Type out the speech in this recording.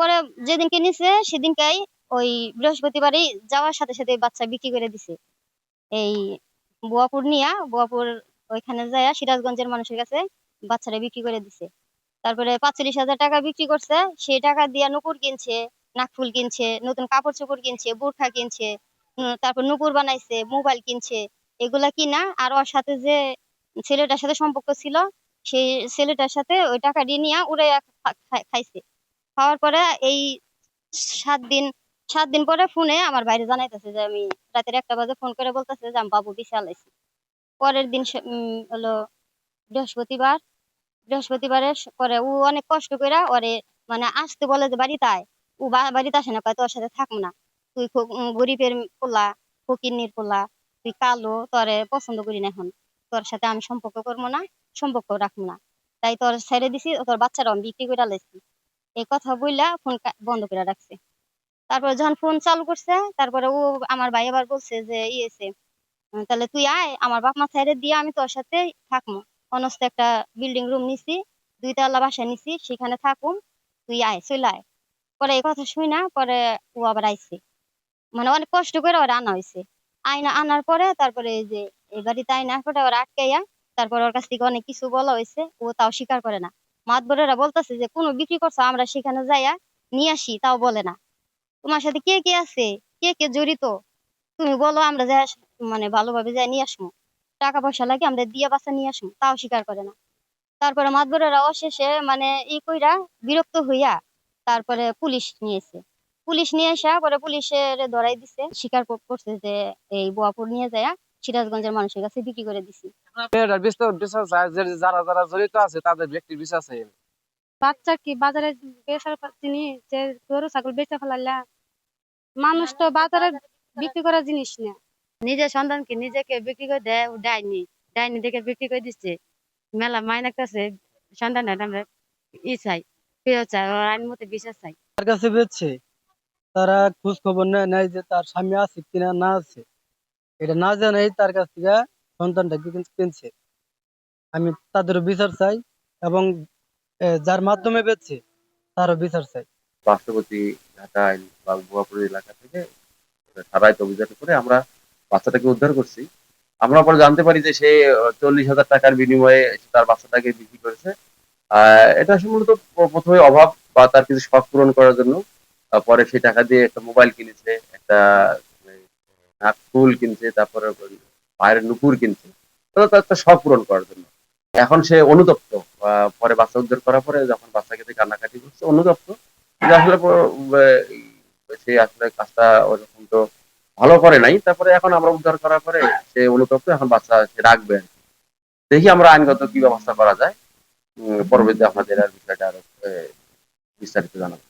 পরে যেদিনকে নিছে, সেদিনকেই ওই বৃহস্পতিবারই যাওয়ার সাথে সাথে বাচ্চা বিক্রি করে দিছে। এই বুয়াপুর নিয়া, বুয়াপুর ওইখানে যায় সিরাজগঞ্জের মানুষের কাছে বাচ্চাটা বিক্রি করে দিছে। তারপরে পাঁচচল্লিশ হাজার টাকা বিক্রি করছে, সেই টাকা দিয়ে নুপুর কিনছে, নাকফুল কিনছে, নতুন কাপড় চোপড় কিনছে, বোরখা কিনছে তারপর নুপুর বানাইছে, মোবাইল কিনছে, এগুলা কিনা আর ওর সাথে যে ছেলেটার সাথে সম্পর্ক ছিল, সেই ছেলেটার সাথে ওই টাকা দিয়ে নিয়ে উড়ে খাইছে। খাওয়ার পরে এই সাত দিন সাত দিন পরে ফোনে আমার বাইরে জানাইতেছে যে আমি রাতের একটা বাজে ফোন করে বলতেছে যে আমি বাবু বিশাল আইছি। পরের দিন হলো বৃহস্পতিবার, বৃহস্পতিবারে পরে ও অনেক কষ্ট করে ওরে মানে আসতে বলে যে বাড়িতে আয়। ও বাড়িতে আসে না তোর সাথে থাকব না। তুই গরিবের পোলা, ফকিন্নির পোলা, তুই কালো, তোরে পছন্দ করি না এখন। তোর সাথে আমি সম্পর্ক করব না, সম্পর্ক রাখব না। তাই তোর ছেড়ে দিছি, তোর বাচ্চারা আমি বিক্রি করে লাইছি। এই কথা বললা ফোন বন্ধ করে রাখছে। তারপরে যখন ফোন চালু করছে, তারপরে ও আমার ভাই আবার বলছে যে ইয়েছে তাহলে তুই আয়, আমার বাপ মা ছেড়ে দিয়ে আমি তোর সাথে থাকব অনস্ত একটা বিল্ডিং রুম নিছি দুই তলা বাসা নিছি, সেখানে থাকুম, তুই আয়, চলে আয়। পরে এই কথা শুই না পরে ও আবার আইছে। মানে অনেক কষ্ট করে ওরা আনা হয়েছে আয়না আনার পরে তারপরে এই যে, এই বাড়িতে আইনা পরে ওরা আটকাইয়া, তারপর ওর কাছ থেকে অনেক কিছু বলা হয়েছে ও তাও স্বীকার করে না। মাতবরেরা বলতেছে যে, কোনো বিক্রি করছ, আমরা সেখানে যাইয়া নিয়ে আসি। তাও বলে না। তোমার সাথে কে কে আছে? কে কে জড়িত? তুমি বলো, আমরা যাই মানে ভালোভাবে যাই নিয়ে আসব টাকা পয়সা লাগে, আমরা দিয়া বাচ্চা নিয়ে আসব তাও স্বীকার করে না। তারপরে মাতবরেরা অশেষে মানে ই কইরা বিরক্ত হইয়া তারপরে পুলিশ নিয়েছে পুলিশ নিয়ে আসা পরে পুলিশের ধরাই দিছে। স্বীকার কর- করছে যে, এই বোয়াপুর নিয়ে যায় সিরাজগঞ্জের মানুষের কাছে বিক্রি করে দিছি। যারা যারা জড়িত আছে তাদের ব্যক্তির চাই আমি। বাচ্চা কি বাজারে বেচার তিনি যে গরু ছাগল বেচে ফেলাইলা মানুষ তো বাজারে বিক্রি করার জিনিস না। নিজের সন্তানকে নিজেকে বিক্রি করে দেয় ও ডাইনি ডাইনি দেখে বিক্রি করে দিচ্ছে। মেলা মাইনা কাছে সন্তানের আমরা ই চাই প্রিয় চাই ওর আইন মতো বিশ্বাস চাই। তার কাছে বেচছে। তারা খোঁজ খবর নেয় নাই যে তার স্বামী আছে কিনা না আছে। এটা না জানাই তার কাছ থেকে সন্তানটাকে কিনছে। আমি তাদের বিচার চাই এবং যার মাধ্যমে বেচছে, তারও বিচার চাই। পার্শ্ববর্তী ঢাকা বা ভুয়াপুর এলাকা থেকে সারাইত অভিযান করে আমরা বাচ্চাটাকে উদ্ধার করছি। আমরা পরে জানতে পারি যে সে চল্লিশ হাজার টাকার বিনিময়ে তার বাচ্চাটাকে বিক্রি করেছে। এটা মূলত প্রথমে অভাব বা তার কিছু শখ পূরণ করার জন্য পরে সেই টাকা দিয়ে একটা মোবাইল কিনেছে, একটা নাক ফুল কিনছে, তারপরে পায়ের নুপুর কিনছে। তো তার শখ পূরণ করার জন্য। এখন সে অনুতপ্ত পরে বাচ্চা উদ্ধার করার পরে যখন বাচ্চাকে দিয়ে কান্নাকাটি করছে, অনুতপ্ত। আসলে সে আসলে কাজটা ওরকম তো ভালো করে নাই। তারপরে এখন আমরা উদ্ধার করার পরে সে অনুতপ্ত, এখন বাচ্চা সে রাখবে। দেখি আমরা আইনগত কি ব্যবস্থা করা যায়। পরবর্তীতে আপনাদের আর বিষয়টা আরও বিস্তারিত জানাব।